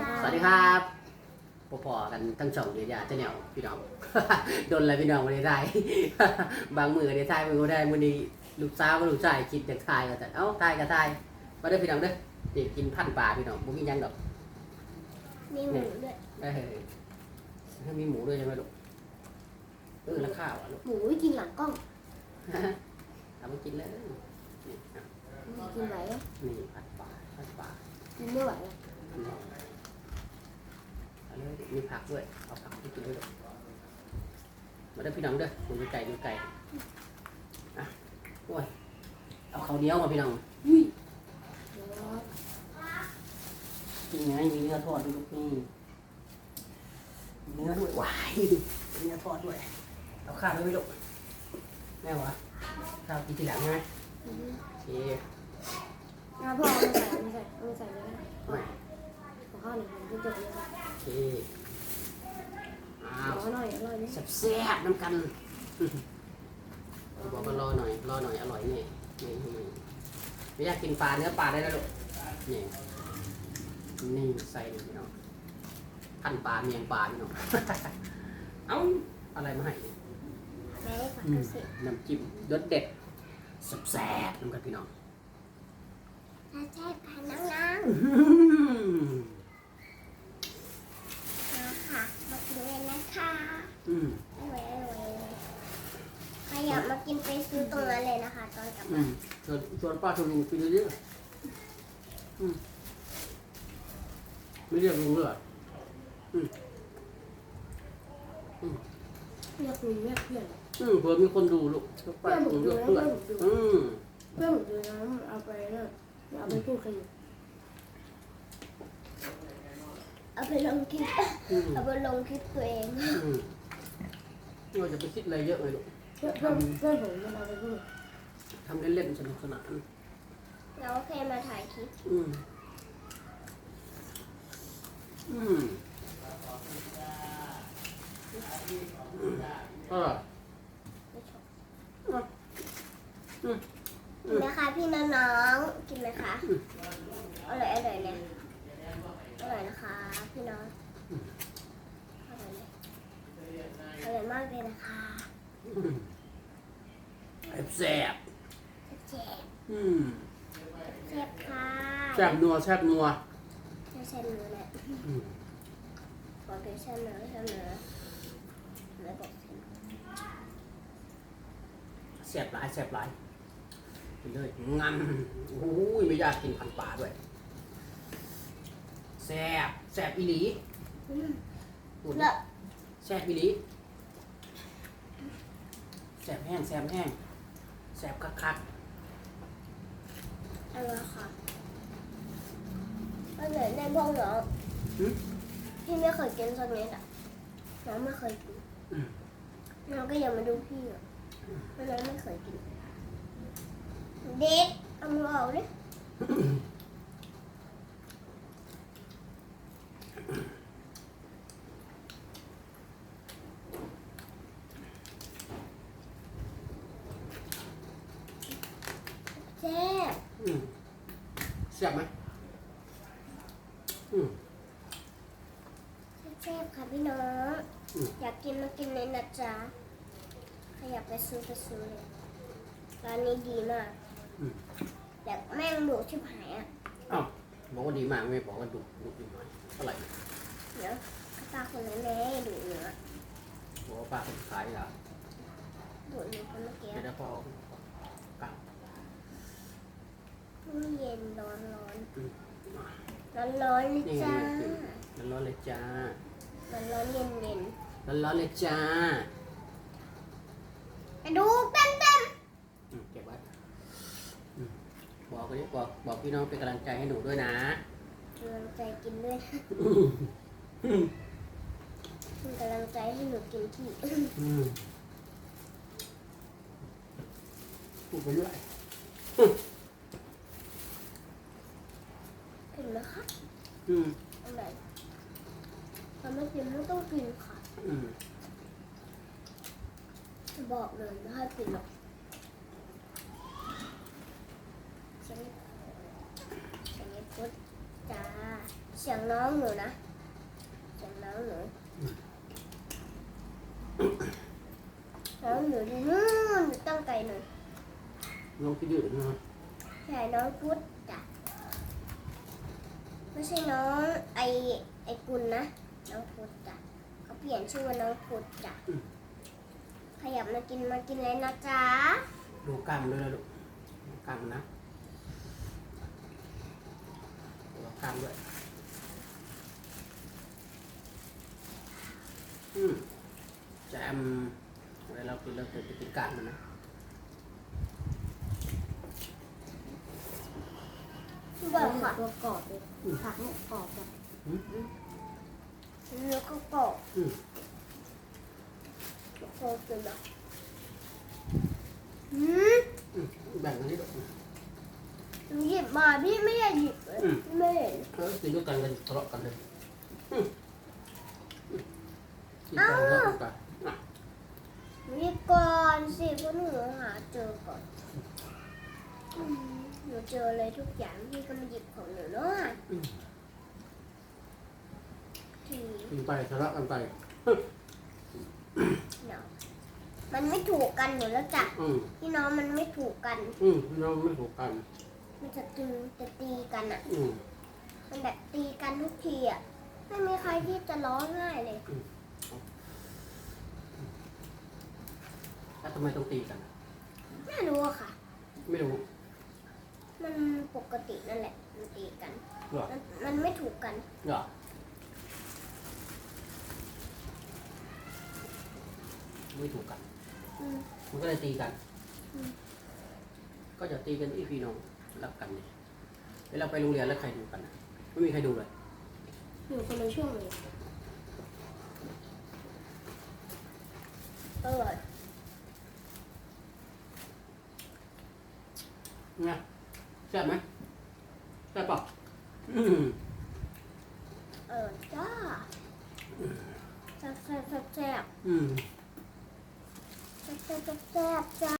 ค่ะ สวัสดีครับพอๆกันทั้งสองเดียวยาเจ้าแนวพี่น้อง โดนอะไรพี่น้องวันนี้ได้บางมือกันได้ทายมือก็ได้มือนี้ลูกสาวกับลูกชายคิดอยากทายก็แต่เอ้าทายก็ทายมาเด้อพี่น้องเด้อเด็กกินพันปลาพี่น้องบุ้มีหยังดอกมีหมูด้วย เออถ้ามีหมูด้วยใช่ไหมลูกเออแล้วข้าวอะลูกหมูไม่กินหลังกล้องเอามากินเลยนี่อะกินไหวอะนี่ผัดปลาผัดปลากินไม่ไหวอะเอาเลย มีผักด้วย เอาผักให้กินด้วยลูกมาเด้อพี่น้องเด้อหมูไก่หมูไก่อะโอ้ยเอาข้าวเหนียวมาพี่น้องอุ้ยเดี๋ยวกินไงมีเนื้อทอดด้วยลูกนี่มีเนื้อด้วยว้ายมีเนื้อทอดด้วยเอาข้าวด้วยไหมลูกแม่วะข้าวกินทีหลังไงอืมโอเคอะพ่อเอามาใส่เอามาใส่เอามาใส่เลยนะไม่ขอข้าวหน่อยผมจะจบเลยนะโอเค อ้าขวอหน่อยอร่อยไหมแซ่บๆน้ำกันบอกมารอหน่อยรอหน่อยอร่อยนี่นี่นี่ไม่อยากกินปลาเนื้อปลาได้แล้วลูกนี่นี่ใส่นี่พี่น้องพันปลาเมียงปลาพี่น้องเอ้าอะไรมาให้แม่ฝากอืดูมสิน้ำจิ้มรสเด็ดแซ่บๆน้ำกันพี่น้องถ้าแช่ผ่านน้ำอื้อหือๆนะคะมากินเลยนะ คะอืมอร่อยอร่อยเลยใครอยากมากินไปซื้อตรงนั้นเลยนะคะ ตอนกลับอืบ้านมชวนชวนป้าชวนลุงกินเยอะๆอืมไม่เรียกลุงเลยเหรอเรียกลุงเรียกเพื่อนอืมเผื่อมีคนดูลูกป้าชวนเลือกเพื่อนอืม เพื่อนผมดูนะเอาไปนะเอาไปพูดกันอยู่ เอาไปลงคลิปอืมเอาไปลงคลิปตัวเองอืมเราจะไปคิดอะไรเยอะเลยลูกเพื่อนเพื่อนเพื่อนผมมันเอาไปพูดทำเล่นๆสนุกสนานเราแค่มาถ่ายคลิปอืมอืมอร่อยไม่ชอบอืม กินไหมคะพี่น้องๆกินไหมคะอร่อยอร่อยเลยอ ร่อยนะคะ พี่น้องอร่อยเลยอร่อยมากเลยนะคะอืมแซ่บเจ็บอืมเจ็บค่ะแซ่บนัวแซ่บนัวจะเส้นเนื้อเนี่ยอืมขอเป็นเส้นเนื้อเส้นเนื้อแล้วบอกเส้นแซ่บหลายแซ่บหลายกินเลยงำโอ้ยไม่อยากกินพันปลาด้วยแซ่บแซ่บอีหลีอืมพูดดิแล้วแซ่บอีหลีแซ่บแห้งแซ่บแห้งแซ่บคักอะไรค่ะอร่อยในพวกน้องๆหืมพี่ไม่เคยกินสักเม็ดอะน้องไม่เคยกินอืมน้องก็ยังมาดูพี่อะเพราะน้องไม่เคยกิน เด็กเอามือออกดิแซ่บ อืมแซ่บไหมอืมแซ่บค่ะพี่น้องอืมอยากกินมากินเลยนะจ๊ะใครอยากไปซื้อไปซื้อเลยร้านนี้ดีมากอืมอยากแม่งดุชิบหายอะอ้าวบอกว่าดีมากไม่บอกว่าดุดุดีหน่อยเท่าไหร่เดี๋ยวข้าปลาคนนั้นแม่ดุเนื้อบอกว่าป้าคนขายเหรอดุเนื้อคนเมื่อกี้เดี๋ยวพอกัง นี่เย็นร้อนร้อน อืม ร้อนร้อนๆเลยนี่ไงจ้าร้อนร้อนๆเลยจ้า ร้อนร้อนๆเย็นเย็นร้อนร้อนๆเลยจ้ากระดูกเต็มเต็มอืมเก็บไว้อืมบอกกันดิบอกบอกพี่น้องเป็นกำลังใจให้หนูด้วยนะกำลังใจกินด้วยนะเป็นกำลังใจให้หนูกินที่ อืมพูดไปเรื่อย เห็นไหมคะ อืมอะไรถ้าไม่กินไม่ต้องกินค่ะ อืมบอกเลยไม่ให้กินหรอกฉันฉันพุทธจ้าเสียงน้องหนูนะเสียงน้องหนูน้องหนูอยู่นู่นอยู่ตั้งไกลหนูน้องคิดดื้อนะ ใช่น้องพุทธจ้ะ ไม่ใช่น้องไอไอกุลนะ น้องพุทธจ้ะเขาเปลี่ยนชื่อว่าน้องพุทธจ้ะขยับมากินมากินเลยนะจ๊ะดูกล้ามด้วยนะลูกดูกล้ามนะดูกล้ามด้วยอืมแจมเวลาเรากินเราจะกินกล้ามมันนะ บอกค่ะ ตัวกรอบเลยผักเนี่ยกรอบแบบเนื้อก็กรอบอืมโคตรเลยอืมอืมแบ่งกันให้ลูกหนูหยิบมาพี่ไม่อยากหยิบเลยอืมพี่ไม่เห็นเออกินด้วยกันกันทะเลาะกันเลยอืมอืมกินกันทะเลาะกันอะหนูหยิบก่อนสิเพราะหนูหาเจอก่อนอืม หนูเจอเลยทุกอย่างพี่ก็มาหยิบของหนูเนาะอืมทีกินไปทะเลาะกันไป เนาะมันไม่ถูกกันหนูแล้วจ้ะอืมพี่น้องมันไม่ถูกกัน อืมเราไม่ถูกกัน มันจะตึงจะตีกันอะ อืมมันแบบตีกันทุกทีอะ ไม่มีใครที่จะร้องง่ายเลย แล้วทำไมต้องตีกันอะไม่รู้อะค่ะ ไม่รู้ มันปกตินั่นแหละ มันตีกันหรอ มันมันไม่ถูกกันหรอไม่ถูกกัน อืม มันก็เลยตีกัน อืม ก็จะตีกันอีพี่น้องรักกันเนี่ยเวลาไปโรงเรียนแล้วใครดูกันอะไม่มีใครดูเลย อยู่คนละช่วงเลยอร่อยไง แซ่บไหมแซ่บปะอืมเออจ้าแซ่บแซ่บแซ่บแซ่บอืม แซ่บแซ่บแซ่บจ้า